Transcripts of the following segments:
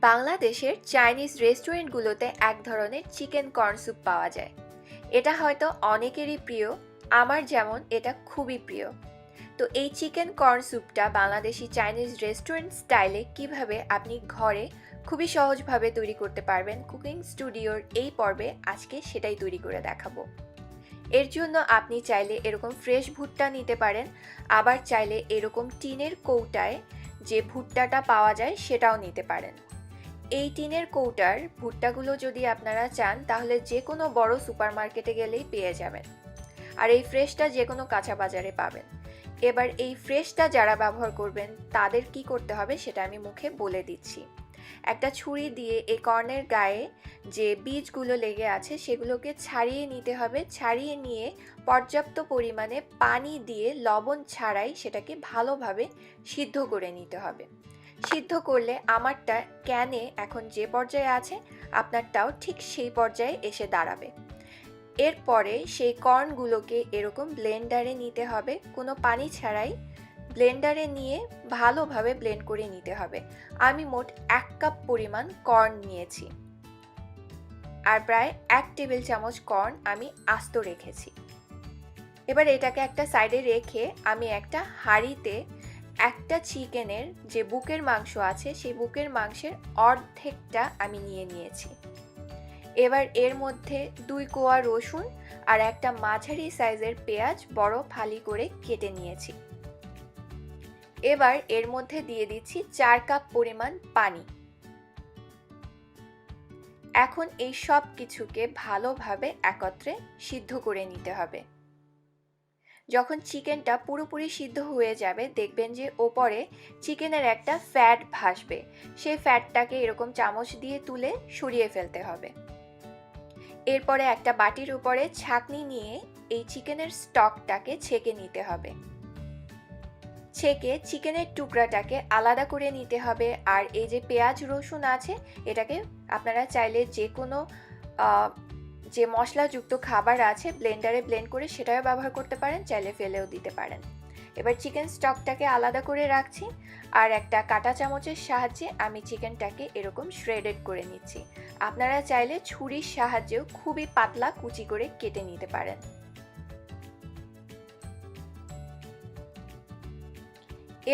বাংলাদেশের চাইনিজ রেস্টুরেন্টগুলোতে এক ধরনের চিকেন কর্ন স্যুপ পাওয়া যায়। এটা হয়তো অনেকেরই প্রিয়, আমার যেমন এটা খুবই প্রিয়। তো এই চিকেন কর্ন স্যুপটা বাংলাদেশি চাইনিজ রেস্টুরেন্ট স্টাইলে কীভাবে আপনি ঘরে খুবই সহজভাবে তৈরি করতে পারবেন কুকিং স্টুডিওর এই পর্বে আজকে সেটাই তৈরি করে দেখাবো। এর জন্য আপনি চাইলে এরকম ফ্রেশ ভুট্টা নিতে পারেন, আবার চাইলে এরকম টিনের কৌটায় যে ভুট্টাটা পাওয়া যায় সেটাও নিতে পারেন। এই টিনের কৌটার ভুট্টাগুলো যদি আপনারা চান, তাহলে যে কোনো বড় সুপার মার্কেটে গেলেই পেয়ে যাবেন। আর এই ফ্রেশটা যে কোনো কাঁচা বাজারে পাবেন। এবার এই ফ্রেশটা যারা ব্যবহার করবেন, তাদের কি করতে হবে সেটা আমি মুখে বলে দিচ্ছি। একটা ছুরি দিয়ে এই কর্নের গায়ে যে বীজগুলো লেগে আছে, সেগুলোকে ছাড়িয়ে নিতে হবে। ছাড়িয়ে নিয়ে পর্যাপ্ত পরিমাণে পানি দিয়ে লবণ ছাড়াই সেটাকে ভালোভাবে সিদ্ধ করে নিতে হবে। সিদ্ধ করলে আমারটা ক্যানে এখন যে পর্যায়ে আছে, আপনারটাও ঠিক সেই পর্যায়ে এসে দাঁড়াবে। এরপরে সেই কর্নগুলোকে এরকম ব্লেন্ডারে নিতে হবে। কোনো পানি ছাড়াই ব্লেন্ডারে নিয়ে ভালোভাবে ব্লেন্ড করে নিতে হবে। আমি মোট এক কাপ পরিমাণ কর্ন নিয়েছি। আর প্রায় এক টেবিল চামচ কর্ন আমি আস্ত রেখেছি। এবার এটাকে একটা সাইডে রেখে আমি একটা হাঁড়িতে একটা চিকেনের যে বুকের মাংস আছে, সেই বুকের মাংসের অর্ধেকটা আমি নিয়ে নিয়েছি। এবার এর মধ্যে দুই কোয়া রসুন আর একটা মাঝারি সাইজের পেঁয়াজ বড় ফালি করে কেটে নিয়েছি। এবার এর মধ্যে দিয়ে দিচ্ছি চার কাপ পরিমাণ পানি। এখন এই সব কিছুকে ভালোভাবে একত্রে সিদ্ধ করে নিতে হবে। যখন চিকেনটা পুরোপুরি সিদ্ধ হয়ে যাবে, দেখবেন যে ওপরে চিকেনের একটা ফ্যাট ভাসবে। সেই ফ্যাটটাকে এরকম চামচ দিয়ে তুলে সরিয়ে ফেলতে হবে। এরপরে একটা বাটির উপরে ছাকনি নিয়ে এই চিকেনের স্টকটাকে ছেঁকে নিতে হবে। ছেঁকে চিকেনের টুকরাটাকে আলাদা করে নিতে হবে। আর এই যে পেঁয়াজ রসুন আছে, এটাকে আপনারা চাইলে যে কোনো যে মশলাযুক্ত খাবার আছে ব্লেন্ডারে ব্লেন্ড করে সেটাও ব্যবহার করতে পারেন, চাইলে ফেলেও দিতে পারেন। এবার চিকেন স্টকটাকে আলাদা করে রাখছি, আর একটা কাটা চামচের সাহায্যে আমি চিকেনটাকে এরকম শ্রেডেড করে নিচ্ছি। আপনারা চাইলে ছুরির সাহায্যেও খুবই পাতলা কুচি করে কেটে নিতে পারেন।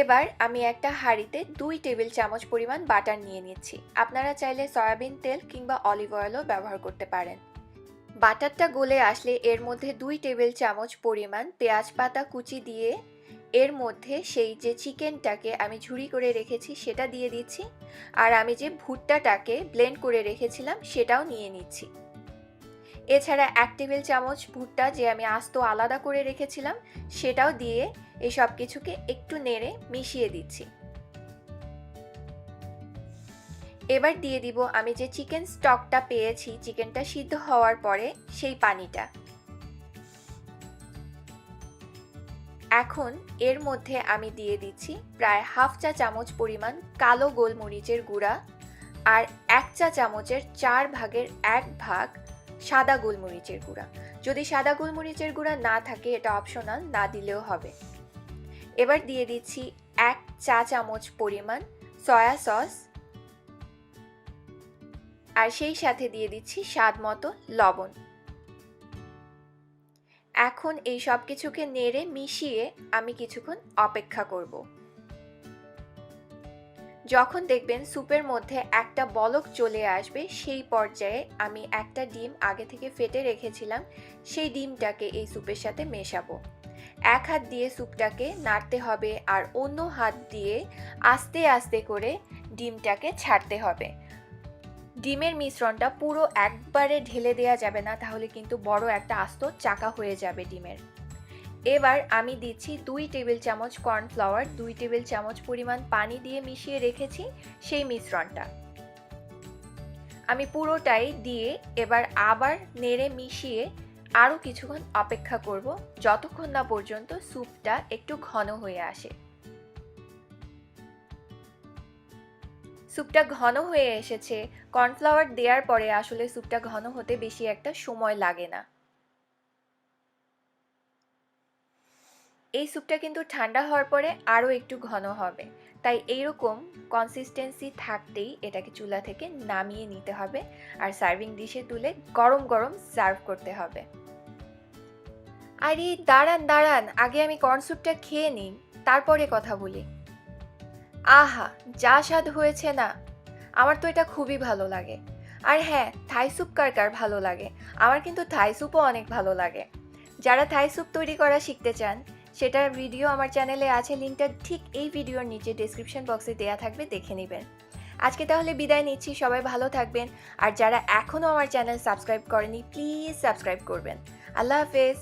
এবার আমি একটা হাঁড়িতে দুই টেবিল চামচ পরিমাণ বাটার নিয়ে নিচ্ছি। আপনারা চাইলে সয়াবিন তেল কিংবা অলিভ অয়েলও ব্যবহার করতে পারেন। বাটারটা গলে আসলে এর মধ্যে দুই টেবিল চামচ পরিমাণ পেঁয়াজ পাতা কুচি দিয়ে এর মধ্যে সেই যে চিকেনটাকে আমি ঝুড়ি করে রেখেছি সেটা দিয়ে দিচ্ছি। আর আমি যে ভুট্টাটাকে ব্লেন্ড করে রেখেছিলাম সেটাও নিয়ে নিচ্ছি। এছাড়া এক টেবিল চামচ ভুট্টা যে আমি আস্ত আলাদা করে রেখেছিলাম সেটাও দিয়ে এই সব কিছুকে একটু নেড়ে মিশিয়ে দিচ্ছি। এবার দিয়ে দিব আমি যে চিকেন স্টকটা পেয়েছি, চিকেনটা সিদ্ধ হওয়ার পরে সেই পানিটা। এখন এর মধ্যে আমি দিয়ে দিচ্ছি প্রায় হাফ চা চামচ পরিমাণ কালো গোলমরিচের গুঁড়া আর এক চা চামচের চার ভাগের এক ভাগ সাদা গোলমরিচের গুঁড়া। যদি সাদা গোলমরিচের গুঁড়া না থাকে, এটা অপশনাল না দিলেও হবে। এবার দিয়ে দিচ্ছি এক চা চামচ পরিমাণ সয়া সস আর সেই সাথে দিয়ে দিচ্ছি স্বাদ মতো লবণ। এখন এই সব কিছুকে নেড়ে মিশিয়ে আমি কিছুক্ষণ অপেক্ষা করব। যখন দেখবেন স্যুপের মধ্যে একটা বলক চলে আসবে, সেই পর্যায়ে আমি একটা ডিম আগে থেকে ফেটে রেখেছিলাম, সেই ডিমটাকে এই স্যুপের সাথে মেশাবো। এক হাত দিয়ে স্যুপটাকে নাড়তে হবে আর অন্য হাত দিয়ে আস্তে আস্তে করে ডিমটাকে ছাড়তে হবে। ডিমের মিশ্রণটা পুরো একবারে ঢেলে দেওয়া যাবে না, তাহলে কিন্তু বড় একটা আস্ত চাকা হয়ে যাবে ডিমের। এবার আমি দিচ্ছি দুই টেবিল চামচ কর্নফ্লাওয়ার, দুই টেবিল চামচ পরিমাণ পানি দিয়ে মিশিয়ে রেখেছি সেই মিশ্রণটা। আমি পুরোটাই দিয়ে এবার আবার নেড়ে মিশিয়ে আরও কিছুক্ষণ অপেক্ষা করব, যতক্ষণ না পর্যন্ত স্যুপটা একটু ঘন হয়ে আসে। স্যুপটা ঘন হয়ে এসেছে। কর্নফ্লাওয়ার দেওয়ার পরে আসলে স্যুপটা ঘন হতে বেশি একটা সময় লাগে না। এই স্যুপটা কিন্তু ঠান্ডা হওয়ার পরে আরও একটু ঘন হবে। তাই এইরকম কনসিস্টেন্সি থাকতেই এটাকে চুলা থেকে নামিয়ে নিতে হবে আর সার্ভিং ডিশে তুলে গরম গরম সার্ভ করতে হবে। আরে দাঁড়ান দাঁড়ান, আগে আমি কর্ন স্যুপটা খেয়ে নিই, তারপরে কথা বলি। আহা, যা স্বাদ হয়েছে না। আমার তো এটা খুবই ভালো লাগে। আর হ্যাঁ থাই স্যুপ কার কার ভালো লাগে? আমার কিন্তু থাই স্যুপও অনেক ভালো লাগে। যারা থাই স্যুপ তৈরি করা শিখতে চান সেটার ভিডিও আমার চ্যানেলে আছে লিঙ্কটা ঠিক এই ভিডিওর নিচে ডেসক্রিপশন বক্সে দেয়া থাকবে, দেখে নেবেন। আজকে তাহলে বিদায় নিচ্ছি, সবাই ভালো থাকবেন। আর যারা এখনও আমার চ্যানেল সাবস্ক্রাইব করেনি প্লিজ সাবস্ক্রাইব করবেন। আল্লাহ হাফেজ।